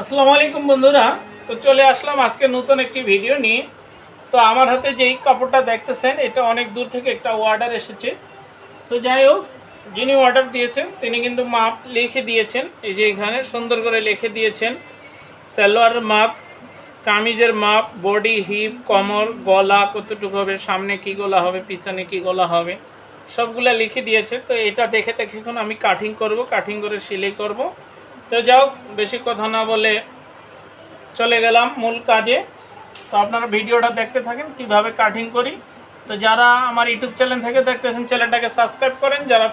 আসসালামু আলাইকুম বন্ধুরা। তো চলে আসলাম আজকে নতুন একটি ভিডিও নিয়ে। তো আমার হাতে যেই কাপড়টা দেখতেছেন, এটা অনেক দূর থেকে একটা অর্ডার এসেছে। তো যাই হোক, যিনি অর্ডার দিয়েছেন, তিনি কিন্তু মাপ লিখে দিয়েছেন। এই যে এখানে সুন্দর করে লিখে দিয়েছেন সালোয়ারের মাপ, কামিজের মাপ, বডি হিপ, কমর, গলা, কতটুকু হবে, সামনে কি গলা হবে, পিছনে কি গলা হবে, সবগুলা লিখে দিয়েছে। তো এটা দেখে দেখে এখন আমি কাটিং করব কাটিং করে সেলাই করব। তো যাও বেশি কথা না বলে চলে গেলাম মূল কাজে। তো আপনারা ভিডিওটা দেখতে থাকেন, কীভাবে কাটিং করি। তো যারা আমার ইউটিউব চ্যানেল থেকে দেখতেছেন চ্যানেলটাকে সাবস্ক্রাইব করেন। যারা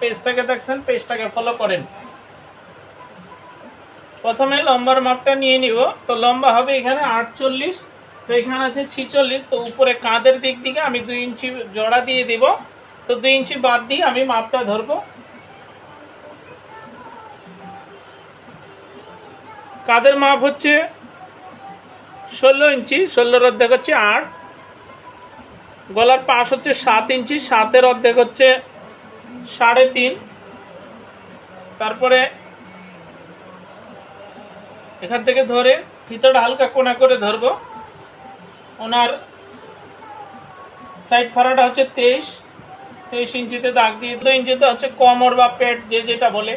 পেজ থেকে দেখছেন পেজটাকে ফলো করেন। প্রথমে লম্বার মাপটা নিয়ে নিব। তো লম্বা হবে এখানে আটচল্লিশ, তো এখানে আছে ছিচল্লিশ। তো উপরে কাঁধের দিক দিকে আমি দুই ইঞ্চি জড়া দিয়ে দিব। তো দুই ইঞ্চি বাদ দিয়ে আমি মাপটা ধরবো। কাদের মাপ হচ্ছে? ষোলো ইঞ্চি ষোলোর অর্ধেক হচ্ছে আট। গলার পাশ হচ্ছে সাত ইঞ্চি, সাতের অর্ধেক হচ্ছে সাড়ে তিন। তারপরে এখান থেকে ধরে ভিতরটা হালকা কোনা করে ধরবো। ওনার সাইড ফাড়াটা হচ্ছে তেইশ। তেইশ ইঞ্চিতে দাগ দিয়ে দু ইঞ্চিতে হচ্ছে কমর বা পেট, যে যেটা বলে।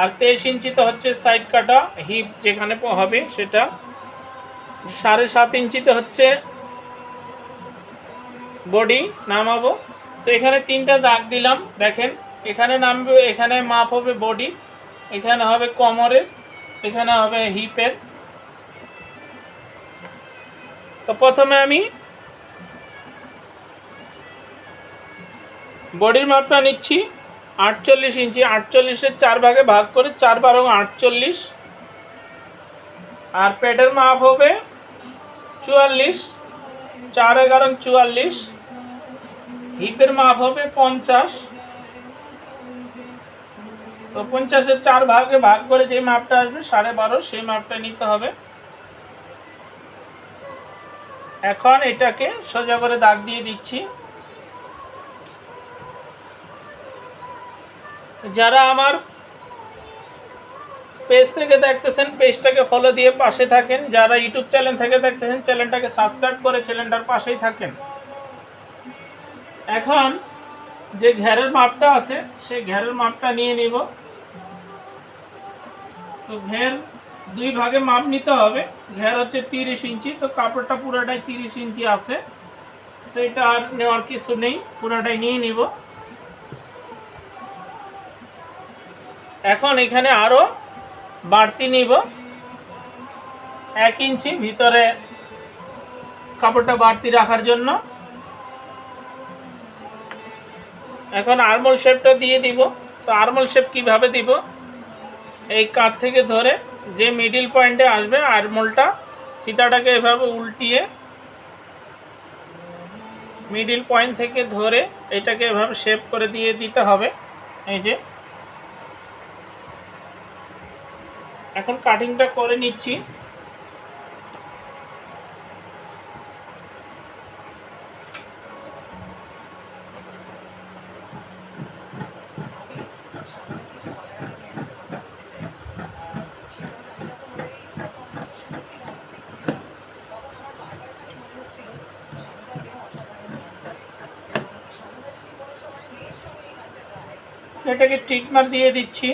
আর তেইশ ইঞ্চিতে হচ্ছে সাইড কাটা হিপ যেখানে হবে সেটা। সাড়ে সাত ইঞ্চিতে হচ্ছে বডি নামাবো। তো এখানে তিনটা দাগ দিলাম, দেখেন। এখানে নামবে, এখানে মাপ হবে বডি এখানে হবে কোমরের এখানে হবে হিপের তো প্রথমে আমি বডির মাপটা নিচ্ছি। আটচল্লিশ ইঞ্চি, আটচল্লিশের চার ভাগে ভাগ করে চার বারো আটচল্লিশ। আর পেটের মাপ হবে চুয়াল্লিশ, চার এগারো চুয়াল্লিশ। হিপের মাপ হবে পঞ্চাশ। তো পঞ্চাশের চার ভাগে ভাগ করে যে মাপটা আসবে, সাড়ে বারো, সেই মাপটা নিতে হবে। এখন এটাকে সোজা করে দাগ দিয়ে দিচ্ছি। যারা আমার পেজ থেকে দেখতেছেন পেজটাকে ফলো দিয়ে পাশে থাকেন। যারা ইউটিউব চ্যানেল থেকে দেখতেছেন চ্যানেলটাকে সাবস্ক্রাইব করে চ্যানেলটার পাশেই থাকেন। এখন যে ঘেরের মাপটা আছে, সেই ঘেরের মাপটা নিয়ে নিব। তো ঘের দুই ভাগে মাপ নিতে হবে। ঘের হচ্ছে তিরিশ ইঞ্চি, তো কাপড়টা পুরোটাই তিরিশ ইঞ্চি আছে। তো এটা আর নেওয়ার কিছু নেই, পুরোটাই নিয়ে নিব। এখন এখানে আরও বাড়তি নিব। এক ইঞ্চি ভিতরে কাপড়টা বাড়তি রাখার জন্য। এখন আরমোল শেপটা দিয়ে দিব। তো আরমোল শেপ কীভাবে দিব? এই কাঁধ থেকে ধরে যে মিডিল পয়েন্টে আসবে আরমোলটা ফিতাটাকে এভাবে উল্টিয়ে মিডিল পয়েন্ট থেকে ধরে এটাকে এভাবে শেপ করে দিয়ে দিতে হবে। এই যে এখন কাটিংটা করে নিচ্ছি। এটাকে ট্রিটমার দিয়ে দিচ্ছি।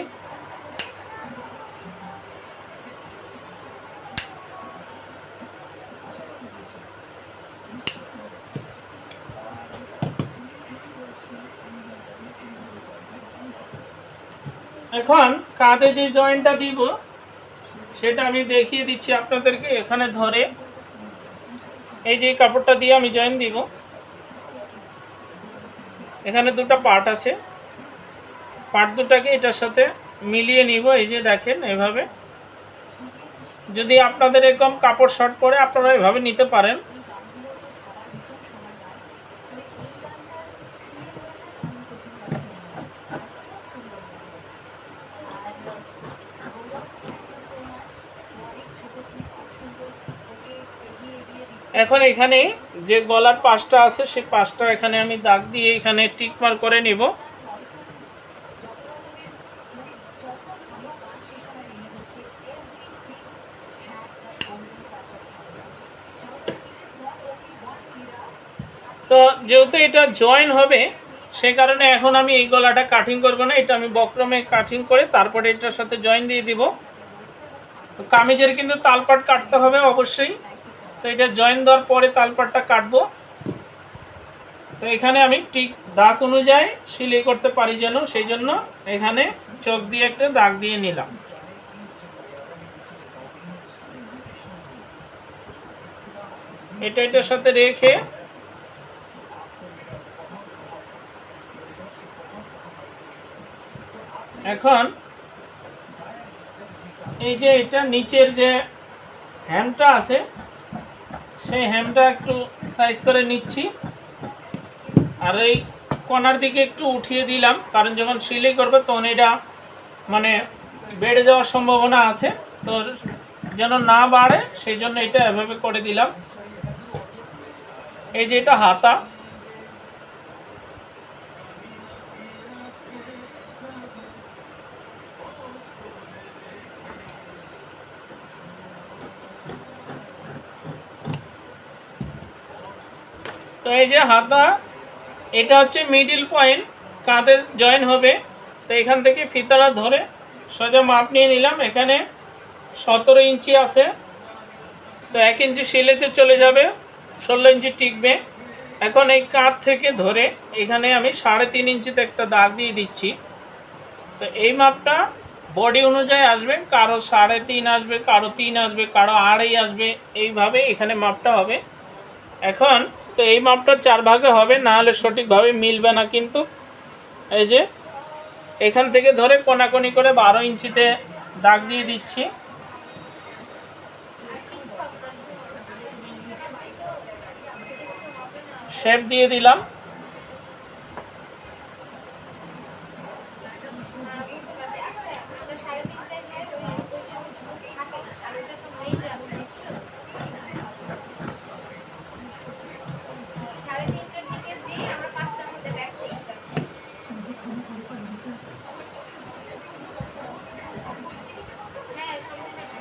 এখন কাঁধে যে জয়েন্টটা দিব, সেটা আমি দেখিয়ে দিচ্ছি আপনাদেরকে এখানে ধরে। এই যে কাপড়টা দিয়ে আমি জয়েন দিব। এখানে দুটো পার্ট আছে। পার্ট দুটাকে এটার সাথে মিলিয়ে নিব, এই যে দেখেন এভাবে। যদি আপনাদের এরকম কাপড় শর্ট পরে, আপনারা এভাবে নিতে পারেন। এখন এখানে যে গলার পাশটা আছে সেই পাশটা এখানে আমি দাগ দিয়ে এখানে টিকমার করে নেব। তো যেহেতু এটা জয়েন হবে, সে কারণে এখন আমি এই গলাটা কাটিং করব না, এটা আমি বক্রমে কাটিং করে তারপরে এটার সাথে জয়েন দিয়ে দিব। কামিজের কিন্তু তালপাট কাটতে হবে অবশ্যই। তো এটা জয়েন দেওয়ার পরে তালপাটটা কাটবো। তো এখানে আমি ঠিক দাগ অনুযায়ী সিলাই করতে পারি যেন, সেই জন্য এখানে চোখ দিয়ে একটা দাগ দিয়ে নিলাম। এটা এটার সাথে রেখে এখন এই যে এটা নিচের যে হ্যামটা আছে সেই হ্যামটা একটু সাইজ করে নিচ্ছি। আর এই কণার দিকে একটু উঠিয়ে দিলাম, কারণ যখন সিলাই করবে তখন এটা মানে বেড়ে যাওয়ার সম্ভাবনা আছে। তো যেন না বাড়ে, সেই জন্য এটা এভাবে করে দিলাম। এই যে এটা হাতা তো এই যে হাতা, এটা হচ্ছে মিডিল পয়েন্ট কাঁধে জয়েন হবে। তো এখান থেকে ফিতাটা ধরে সোজা মাপ নিয়ে নিলাম, এখানে সতেরো ইঞ্চি আছে। তো এক ইঞ্চি সিলেতে চলে যাবে, ষোলো ইঞ্চি টিকবে। এখন এই কাঁধ থেকে ধরে এখানে আমি সাড়ে তিন ইঞ্চিতে একটা দাগ দিয়ে দিচ্ছি। তো এই মাপটা বডি অনুযায়ী আসবে, কারও সাড়ে তিন আসবে, কারও তিন আসবে, কারও আড়াই আসবে, এইভাবে এখানে মাপটা হবে। এখন তো এই মাপটা চার ভাগে হবে, না হলে সঠিকভাবে মিলবে না কিন্তু। এই যে, এখান থেকে ধরে কোনাকোনি করে বারো ইঞ্চিতে দাগ দিয়ে দিচ্ছি। শেপ দিয়ে দিলাম সাড়ে তিনটার দিকে যেয়ে আমরা পাঁচটার মধ্যে ব্যাক করতে যাচ্ছি হ্যাঁ সমস্যা নেই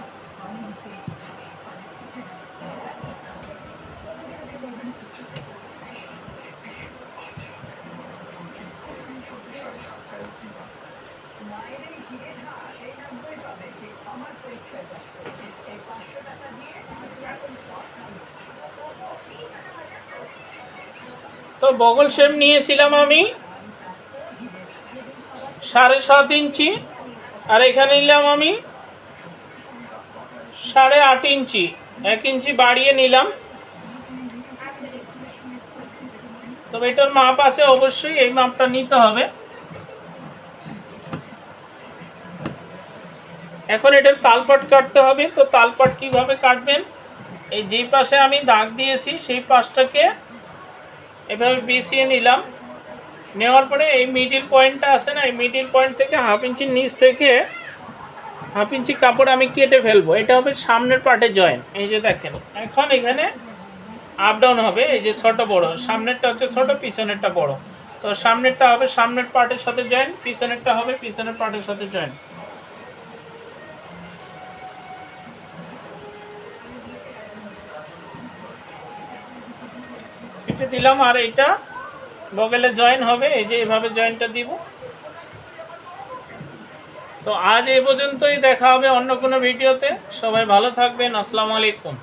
তো বগল শেপ নিয়েছিলাম আমি। সাড়ে সাত ইঞ্চি। আর এখানে নিলাম আমি সাড়ে আট ইঞ্চি। এক ইঞ্চি বাড়িয়ে নিলাম। তবে এটার মাপ আছে অবশ্যই, এই মাপটা নিতে হবে। এখন এটার তালপাট কাটতে হবে। তো তালপাট কীভাবে কাটবেন? এই যেই পাশে আমি দাগ দিয়েছি, সেই পাশটাকে এভাবে বিছিয়ে নিলাম। নেওয়ার পরে এই মিডিল পয়েন্টটা আছে না, এই মিডিল পয়েন্ট থেকে হাফ ইঞ্চি নিচ থেকে হাফ ইঞ্চি কাপড় আমি কেটে ফেলব। এটা হবে সামনের পার্টে জয়েন এই যে দেখেন, এখন এখানে আপ ডাউন হবে, এই যে ছোটো বড়। সামনেরটা হচ্ছে ছোটো, পিছনেরটা বড়। তো সামনেরটা হবে সামনের পার্টের সাথে জয়েন পিছনেরটা হবে পিছনের পার্টের সাথে জয়েন কেটে দিলাম আর এটা বগলে জয়েন হবে, এই যে এভাবে জয়েনটা দিব। তো আজ এ পর্যন্তই দেখা হবে অন্য কোনো ভিডিওতে। সবাই ভালো থাকবেন, আসসালামু আলাইকুম।